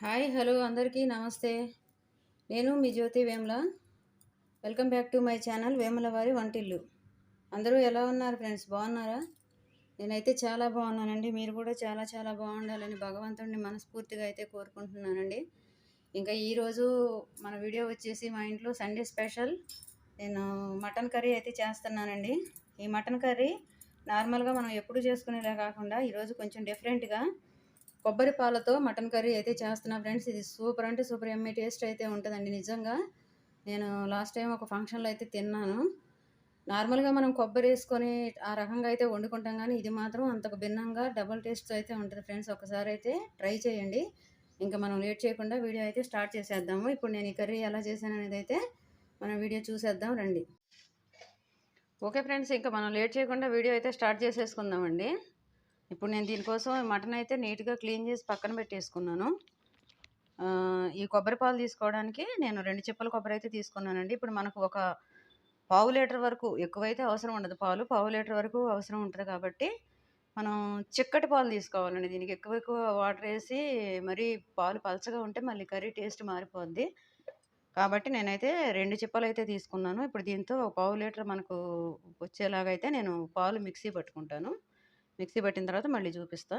Hi hello అందరికీ నమస్తే. నేను మీ Jyothi Vemula. Welcome back to my channel Vemula వారి వంటిల్లు. అందరూ ఎలా ఉన్నారు ఫ్రెండ్స్? బాగున్నారా? నేనైతే చాలా బాగున్నానండి. మీరు కూడా చాలా చాలా బాగుండాలని భగవంతుడిని మనస్ఫూర్తిగా అయితే కోరుకుంటున్నానండి. ఇంకా ఈరోజు మన వీడియో వచ్చేసి మా ఇంట్లో సండే స్పెషల్. నేను మటన్ కర్రీ అయితే చేస్తున్నానండి. ఈ మటన్ కర్రీ నార్మల్గా మనం ఎప్పుడు చేసుకునేలా కాకుండా ఈరోజు కొంచెం డిఫరెంట్గా కొబ్బరి పాలతో మటన్ కర్రీ అయితే చేస్తున్నా ఫ్రెండ్స్. ఇది సూపర్ అంటే సూపర్ ఎమ్మె టేస్ట్ అయితే ఉంటుందండి నిజంగా. నేను లాస్ట్ టైం ఒక ఫంక్షన్లో అయితే తిన్నాను. నార్మల్గా మనం కొబ్బరి వేసుకొని ఆ రకంగా అయితే వండుకుంటాం కానీ ఇది మాత్రం అంతకు భిన్నంగా డబుల్ టేస్ట్ అయితే ఉంటుంది ఫ్రెండ్స్. ఒకసారి అయితే ట్రై చేయండి. ఇంకా మనం లేట్ చేయకుండా వీడియో అయితే స్టార్ట్ చేసేద్దాము. ఇప్పుడు నేను ఈ కర్రీ ఎలా చేశాను అనేది అయితే మనం వీడియో చూసేద్దాం రండి. ఓకే ఫ్రెండ్స్ ఇంకా మనం లేట్ చేయకుండా వీడియో అయితే స్టార్ట్ చేసేసుకుందామండి. ఇప్పుడు నేను దీనికోసం మటన్ అయితే నీట్గా క్లీన్ చేసి పక్కన పెట్టేసుకున్నాను. ఈ కొబ్బరి పాలు తీసుకోవడానికి నేను రెండు చిప్పల కొబ్బరి అయితే తీసుకున్నానండి. ఇప్పుడు మనకు ఒక పావు లీటర్ వరకు ఎక్కువైతే అవసరం ఉండదు. పాలు పావు లీటర్ వరకు అవసరం ఉంటుంది కాబట్టి మనం చిక్కటి పాలు తీసుకోవాలండి. దీనికి ఎక్కువ ఎక్కువ వాటర్ వేసి మరీ పాలు పలచగా ఉంటే మళ్ళీ కర్రీ టేస్ట్ మారిపోద్ది. కాబట్టి నేనైతే రెండు చిప్పలు అయితే తీసుకున్నాను. ఇప్పుడు దీంతో ఒక పావు లీటర్ మనకు వచ్చేలాగా అయితే నేను పాలు మిక్సీ పట్టుకుంటాను. మిక్సీ పట్టిన తర్వాత మళ్ళీ చూపిస్తా.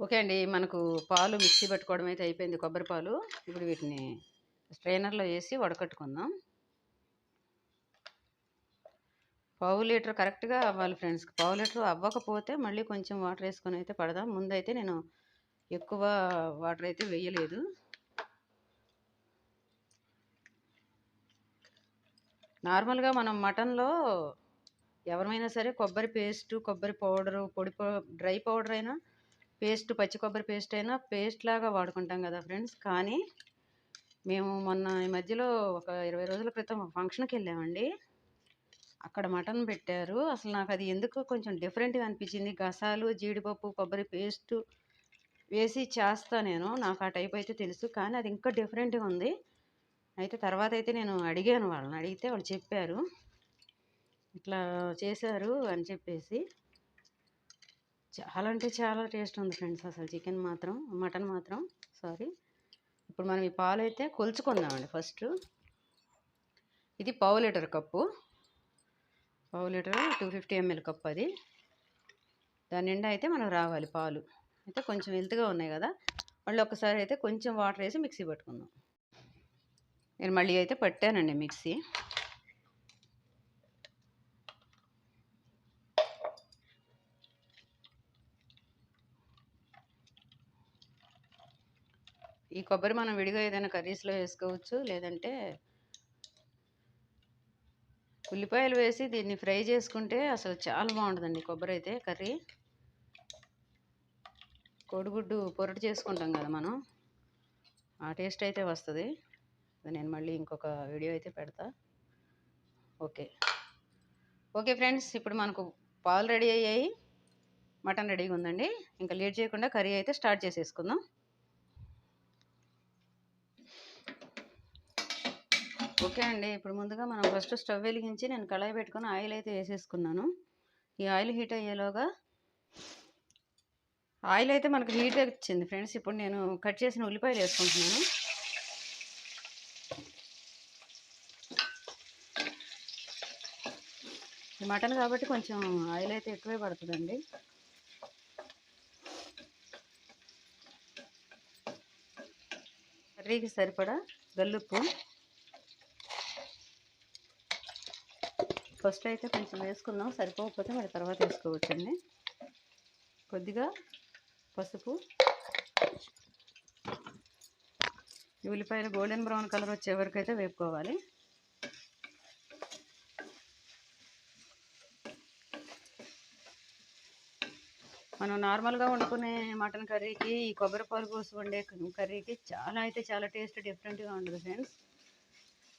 ఓకే అండి మనకు పాలు మిక్సీ పట్టుకోవడం అయితే అయిపోయింది కొబ్బరి పాలు. ఇప్పుడు వీటిని స్ట్రైనర్లో వేసి వడకట్టుకుందాం. పావు లీటర్ కరెక్ట్గా అవ్వాలి ఫ్రెండ్స్. పావు లీటర్ అవ్వకపోతే మళ్ళీ కొంచెం వాటర్ వేసుకొని అయితే పడదాం. ముందైతే నేను ఎక్కువ వాటర్ అయితే వేయలేదు. నార్మల్గా మనం మటన్లో ఎవరైనా సరే కొబ్బరి పేస్ట్ కొబ్బరి పౌడరు పొడి పౌ- డ్రై పౌడర్ అయినా పేస్ట్ పచ్చి కొబ్బరి పేస్ట్ అయినా పేస్ట్ లాగా వాడుకుంటాం కదా ఫ్రెండ్స్. కానీ మేము మొన్న ఈ మధ్యలో ఒక ఇరవై రోజుల క్రితం ఫంక్షన్కి వెళ్ళామండి. అక్కడ మటన్ పెట్టారు. అసలు నాకు అది ఎందుకో కొంచెం డిఫరెంట్గా అనిపించింది. గసాలు జీడిపప్పు కొబ్బరి పేస్ట్ వేసి చేస్తా నేను. నాకు ఆ టైప్ అయితే తెలుసు. కానీ అది ఇంకా డిఫరెంట్గా ఉంది. అయితే తర్వాత అయితే నేను అడిగాను వాళ్ళని. అడిగితే వాళ్ళు చెప్పారు. ఇట్లా చేశారు అని చెప్పేసి. చాలా అంటే చాలా టేస్ట్ ఉంది ఫ్రెండ్స్ అసలు చికెన్ మాత్రం మటన్ మాత్రం సారీ. ఇప్పుడు మనం ఈ పాలు అయితే కొలుచుకుందామండి ఫస్ట్. ఇది పావు లీటర్ కప్పు. పావు litre two fifty ML cup అది. దాని నిండా అయితే మనకు రావాలి పాలు. అయితే కొంచెం వెల్త్గా ఉన్నాయి కదా. మళ్ళీ ఒకసారి అయితే కొంచెం వాటర్ వేసి మిక్సీ పట్టుకుందాం. నేను మళ్ళీ అయితే పట్టానండి మిక్సీ. ఈ కొబ్బరి మనం విడిగా ఏదైనా కర్రీస్లో వేసుకోవచ్చు లేదంటే ఉల్లిపాయలు వేసి దీన్ని ఫ్రై చేసుకుంటే అసలు చాలా బాగుంటుందండి కొబ్బరి అయితే కర్రీ. కోడిగుడ్డు పొరటు చేసుకుంటాం కదా మనం ఆ టేస్ట్ అయితే వస్తుంది. నేను మళ్ళీ ఇంకొక వీడియో అయితే పెడతా. ఓకే. ఓకే ఫ్రెండ్స్ ఇప్పుడు మనకు పాలు రెడీ అయ్యాయి. మటన్ రెడీగా ఉందండి. ఇంకా లేట్ చేయకుండా కర్రీ అయితే స్టార్ట్ చేసేసుకుందాం. ఓకే అండి. ఇప్పుడు ముందుగా మనం ఫస్ట్ స్టవ్ వెలిగించి నేను కళాయి పెట్టుకొని ఆయిల్ అయితే వేసేసుకున్నాను. ఈ ఆయిల్ హీట్ అయ్యేలోగా ఆయిల్ అయితే మనకు హీట్ వచ్చింది ఫ్రెండ్స్. ఇప్పుడు నేను కట్ చేసిన ఉల్లిపాయలు వేసుకుంటున్నాను. మటన్ కాబట్టి కొంచెం ఆయిల్ అయితే ఎక్కువే పడుతుందండి. కర్రీకి సరిపడా గల్లుప్పు. ఫస్ట్ అయితే కొంచెం వేసుకుందాం. సరిపోకపోతే మరి తర్వాత వేసుకోవచ్చండి. కొద్దిగా పసుపు. ఉల్లిపాయలు గోల్డెన్ బ్రౌన్ కలర్ వచ్చే వరకు అయితే వేపుకోవాలి. మనం నార్మల్గా వండుకునే మటన్ కర్రీకి ఈ కొబ్బరి పాలు పోసి వండే కర్రీకి చాలా అయితే చాలా టేస్ట్ డిఫరెంట్గా ఉంటుంది ఫ్రెండ్స్.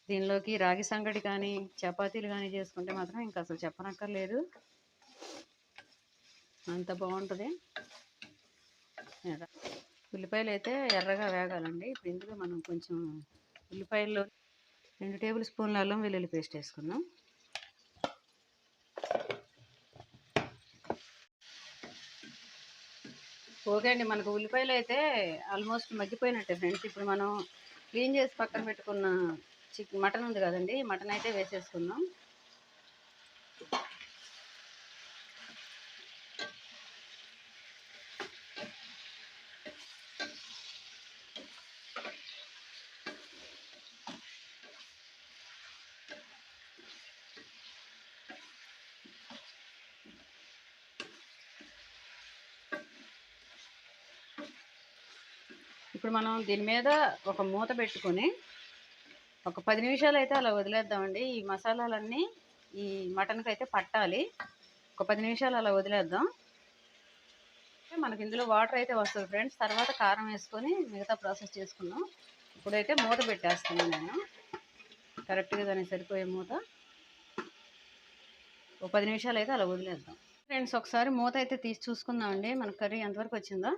దీనిలోకి రాగి సంగటి కానీ చపాతీలు కానీ చేసుకుంటే మాత్రం ఇంకా అసలు చెప్పనక్కర్లేదు. అంత బాగుంటుంది. ఉల్లిపాయలు అయితే ఎర్రగా వేగాలండి. ఇప్పుడు ఇందులో మనం కొంచెం ఉల్లిపాయల్లో రెండు టేబుల్ స్పూన్ల అల్లం వెల్లుల్లి పేస్ట్ వేసుకుందాం. ఓకే అండి మనకు ఉల్లిపాయలు అయితే ఆల్మోస్ట్ మగ్గిపోయినట్టే ఫ్రెండ్స్. ఇప్పుడు మనం క్లీన్ చేసి పక్కన పెట్టుకున్న చికెన్ మటన్ ఉంది కదండి మటన్ అయితే వేసేసుకుందాం. ఇప్పుడు మనం దీని మీద ఒక మూత పెట్టుకొని ఒక పది నిమిషాలు అయితే అలా వదిలేద్దామండి. ఈ మసాలాలన్నీ ఈ మటన్కి అయితే పట్టాలి. ఒక పది నిమిషాలు అలా వదిలేద్దాం. మనకి ఇందులో వాటర్ అయితే వస్తుంది ఫ్రెండ్స్. తర్వాత కారం వేసుకొని మిగతా ప్రాసెస్ చేసుకుందాం. ఇప్పుడైతే మూత పెట్టేస్తున్నాను నేను. కరెక్ట్గా దానికి సరిపోయే మూత. ఒక పది నిమిషాలు అయితే అలా వదిలేద్దాం. ఫ్రెండ్స్ ఒకసారి మూత అయితే తీసి చూసుకుందామండి. మన కర్రీ ఎంతవరకు వచ్చిందో.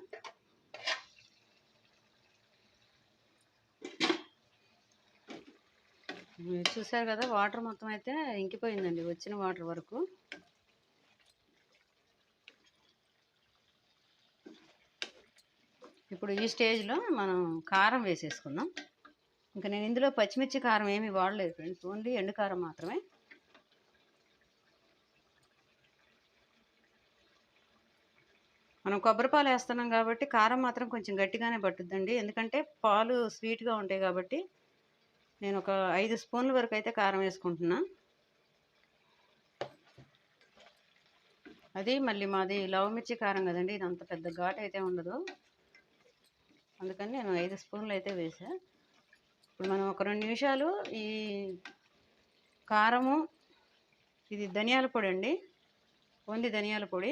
మీరు చూసారు కదా వాటర్ మొత్తం అయితే ఇంకిపోయిందండి వచ్చిన వాటర్ వరకు. ఇప్పుడు ఈ స్టేజ్లో మనం కారం వేసేసుకుందాం. ఇంకా నేను ఇందులో పచ్చిమిర్చి కారం ఏమీ వాడలేదు ఫ్రెండ్స్ ఓన్లీ ఎండు కారం మాత్రమే. మనం కొబ్బరి పాలు వేస్తున్నాం కాబట్టి కారం మాత్రం కొంచెం గట్టిగానే పట్టుద్దండి ఎందుకంటే పాలు స్వీట్గా ఉంటాయి కాబట్టి నేను ఒక ఐదు స్పూన్ల వరకు అయితే కారం వేసుకుంటున్నా. అది మళ్ళీ మాది లవ్ మిర్చి కారం కదండి ఇది అంత పెద్ద ఘాట్ అయితే ఉండదు. అందుకని నేను ఐదు స్పూన్లు అయితే వేసా. ఇప్పుడు మనం ఒక రెండు నిమిషాలు ఈ కారము ఇది ధనియాల పొడి అండి ఓన్లీ ధనియాల పొడి.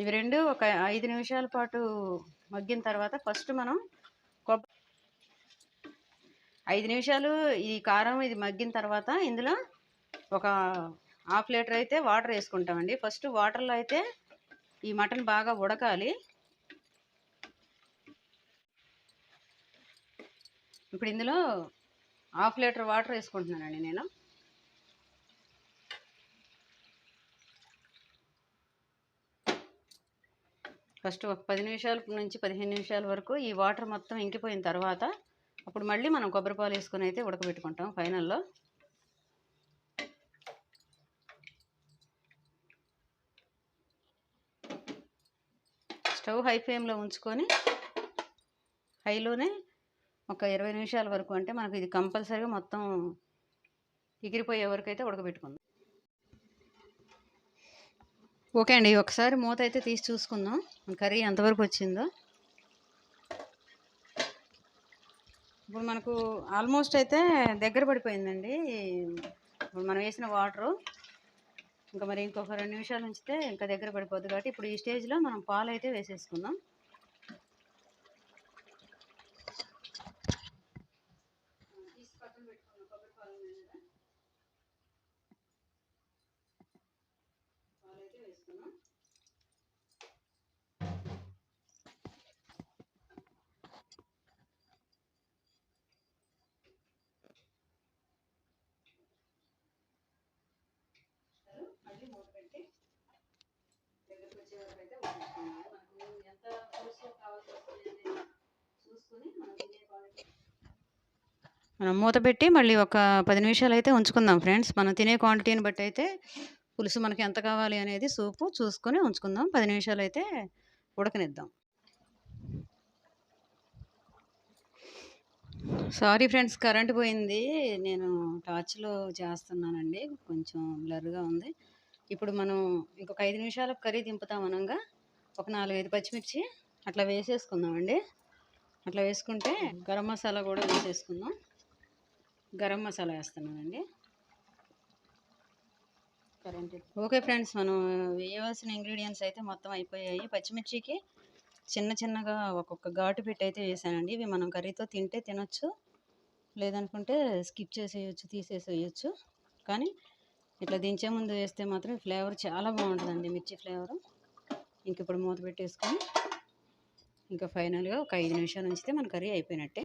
ఇవి రెండు ఒక ఐదు నిమిషాల పాటు మగ్గిన తర్వాత ఫస్ట్ మనం కొబ్బ ఐదు నిమిషాలు ఈ కారం ఇది మగ్గిన తర్వాత ఇందులో ఒక హాఫ్ లీటర్ అయితే వాటర్ వేసుకుంటామండి. ఫస్ట్ వాటర్లో అయితే ఈ మటన్ బాగా ఉడకాలి. ఇప్పుడు ఇందులో హాఫ్ లీటర్ వాటర్ వేసుకుంటున్నానండి నేను. ఫస్ట్ ఒక పది నిమిషాల నుంచి పదిహేను నిమిషాల వరకు ఈ వాటర్ మొత్తం ఇంకిపోయిన తర్వాత అప్పుడు మళ్ళీ మనం కొబ్బరి పాలు వేసుకొని అయితే ఉడకబెట్టుకుంటాం ఫైనల్లో. స్టవ్ హై ఫ్లేమ్లో ఉంచుకొని హైలోనే ఒక ఇరవై నిమిషాల వరకు అంటే మనకు ఇది కంపల్సరీగా మొత్తం ఎగిరిపోయే వరకు అయితే ఉడకబెట్టుకుందాం. ఓకే అండి. ఒకసారి మూత అయితే తీసి చూసుకుందాం. కర్రీ ఎంతవరకు వచ్చిందో. ఇప్పుడు మనకు ఆల్మోస్ట్ అయితే దగ్గర పడిపోయిందండి. ఇప్పుడు మనం వేసిన వాటరు. ఇంకా మరి ఇంకొక రెండు నిమిషాలు ఉంచితే ఇంకా దగ్గర పడిపోద్ది కాబట్టి ఇప్పుడు ఈ స్టేజ్లో మనం పాలు అయితే వేసేసుకుందాం తీసి పక్కన పెట్టుకున్న కొబ్బరి పాలు ఉన్నాయి కదా పాలు అయితే వేసుకున్నాం మళ్ళీ మూత పెట్టి దగ్గరకు వచ్చే వరకు అయితే మనకు ఎంత పులుసు కావాల్సి వస్తుంది మనం తినే మనం మూత పెట్టి మళ్ళీ ఒక పది నిమిషాలు అయితే ఉంచుకుందాం ఫ్రెండ్స్. మనం తినే క్వాంటిటీని బట్టి అయితే పులుసు మనకి ఎంత కావాలి అనేది సూపు చూసుకొని ఉంచుకుందాం. పది నిమిషాలు అయితే ఉడకనిద్దాం. సారీ ఫ్రెండ్స్ కరెంట్ పోయింది. నేను టార్చ్లో చేస్తున్నానండి. కొంచెం బ్లర్గా ఉంది. ఇప్పుడు మనం ఇంకొక ఐదు నిమిషాలకు కర్రీ దింపుతాం అనగా. ఒక నాలుగైదు పచ్చిమిర్చి అట్లా వేసేసుకుందామండి. అట్లా వేసుకుంటే గరం మసాలా కూడా వేసేసుకుందాం. గరం మసాలా వేస్తున్నానండి. కరెంట్ ఓకే ఫ్రెండ్స్ మనం వేయవలసిన ఇంగ్రీడియంట్స్ అయితే మొత్తం అయిపోయాయి. పచ్చిమిర్చికి చిన్న చిన్నగా ఒక్కొక్క ఘాటు పెట్టి అయితే వేసానండి. ఇవి మనం కర్రీతో తింటే తినొచ్చు. లేదనుకుంటే స్కిప్ చేసేయచ్చు తీసేసేయచ్చు. కానీ ఇట్లా దించే ముందు వేస్తే మాత్రం ఫ్లేవర్ చాలా బాగుంటుందండి మిర్చి ఫ్లేవరు. ఇంక ఇప్పుడు మూత పెట్టేసుకొని ఇంకా ఫైనల్గా ఒక ఐదు నిమిషాలు ఉంచితే మన కర్రీ అయిపోయినట్టే.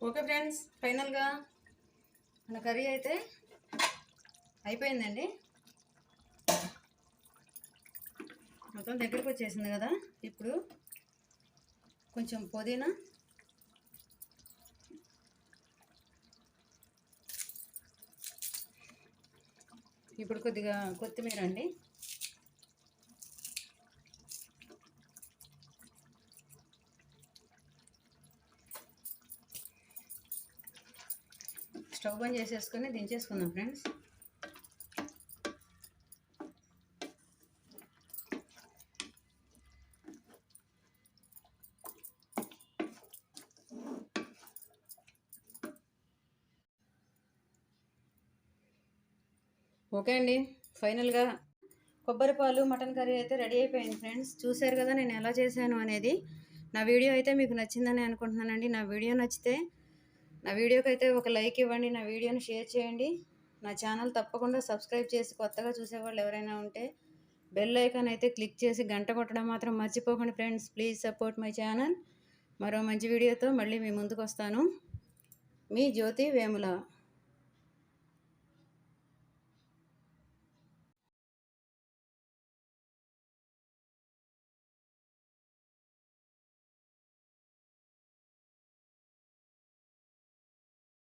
ఓకే ఫ్రెండ్స్ ఫైనల్గా మన కర్రీ అయితే అయిపోయిందండి. మొత్తం దగ్గరికి వచ్చేసింది కదా ఇప్పుడు కొంచెం పుదీనా ఇప్పుడు కొద్దిగా కొత్తిమీర అండి. స్టవ్ బంద్ చేసేసుకొని దించేసుకుందాం ఫ్రెండ్స్. ఓకే అండి. ఫైనల్గా కొబ్బరి పాలు మటన్ కర్రీ అయితే రెడీ అయిపోయింది ఫ్రెండ్స్. చూశారు కదా నేను ఎలా చేశాను అనేది. నా వీడియో అయితే మీకు నచ్చిందని అనుకుంటున్నానండి. నా వీడియో నచ్చితే నా వీడియోకి అయితే ఒక లైక్ ఇవ్వండి నా వీడియోని షేర్ చేయండి. నా ఛానల్ తప్పకుండా సబ్స్క్రైబ్ చేసి కొత్తగా చూసేవాళ్ళు ఎవరైనా ఉంటే బెల్ ఐకాన్ అయితే క్లిక్ చేసి గంట కొట్టడం మాత్రం మర్చిపోకండి friends. Please support my channel. మరో మంచి వీడియోతో మళ్ళీ మీ ముందుకు వస్తాను. మీ జ్యోతి వేముల.